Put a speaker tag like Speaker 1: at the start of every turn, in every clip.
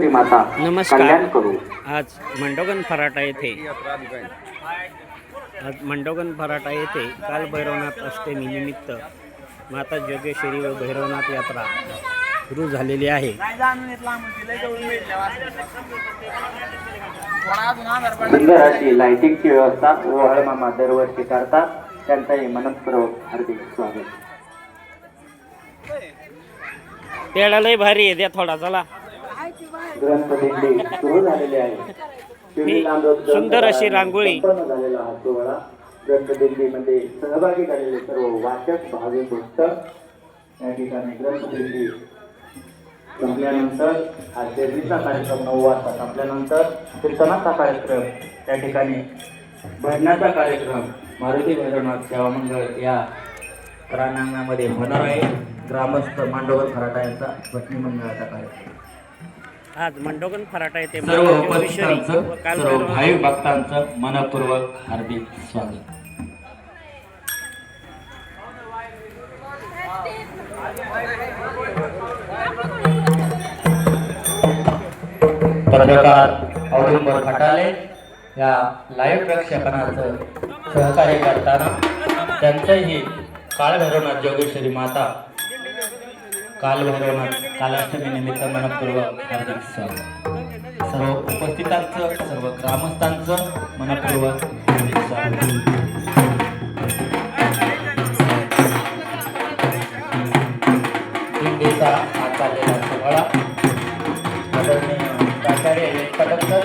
Speaker 1: नमस्कार. आज मंडोगन फराटा येथे. आज मंडोगन फराटा येथे काल भैरवनाथ अष्टमी निमित्त माता जोगेश्वरी व भैरवनाथ यात्रा सुरू झालेली आहे.
Speaker 2: लाइटिंगची व्यवस्था ओहळ मामा दरवर्षी करतात. त्यांचाही मनपूर्वक हार्दिक स्वागत.
Speaker 1: पेढा लय भारी आहे द्या थोडा चला.
Speaker 2: ग्रंथ दिंडी सुरू झालेली आहे. नांदोद
Speaker 1: सुंदर अशी रांगोळी.
Speaker 2: झालेला हा सोहळा. ग्रंथ दिंडीमध्ये सहभागी झालेले सर्व वाचक भाविक भक्त या ठिकाणी ग्रंथ दिंडी संपल्यानंतर हा शेतीचा कार्यक्रम नऊ वाजता संपल्यानंतर कीर्तनाचा कार्यक्रम त्या ठिकाणी भजनाचा कार्यक्रम मारुती भैरवनाथ सेवा मंडळ या प्रांगणामध्ये होणार आहे. ग्रामस्थ मांडवल खराटा यांचा भजनी मंडळाचा कार्यक्रम.
Speaker 1: आज मंडोगन फराटा येथे
Speaker 2: सर्व उपस्थितांचं सर्व भाविक भक्तांचं मनपूर्वक हार्दिक स्वागत. पत्रकार औदुंबर खटाले या लाईव्ह प्रेक्षकांचं सहकार्य करताना त्यांचंही काळभैरवनाथ जोगेश्वरी माता कालभैरवनाथ कालाष्टमी निमित्त मनपूर्वक हार्दिक स्वागत. सर्व उपस्थितांचं सर्व ग्रामस्थांचं मनपूर्वक हार्दिक स्वागत. दिंडीचा हा चाललेला सोहळा. आदरणीय प्राचार्य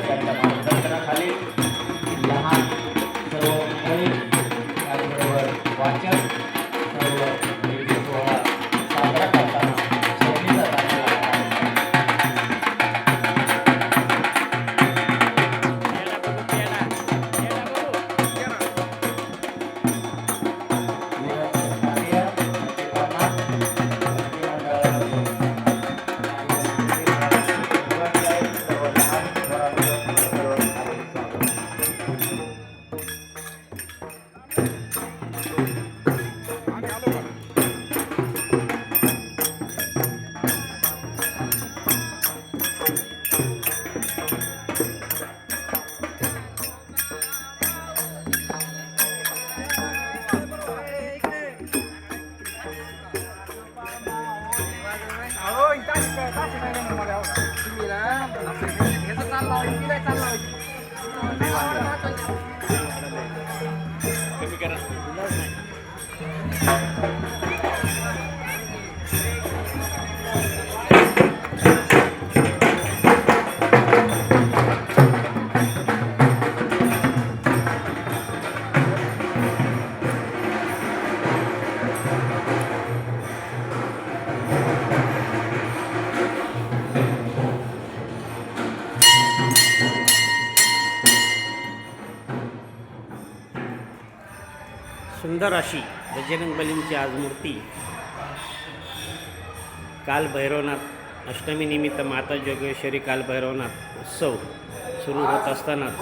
Speaker 2: यांच्या मार्गदर्शनाखाली लहान कमी करा
Speaker 1: सुंदर अशी बजरंग बलींची आज मूर्ती. काल भैरवनाथ अष्टमी निमित्त माता जोगेश्वरी काल भैरवनाथ उत्सव सुरू होत असतानाच.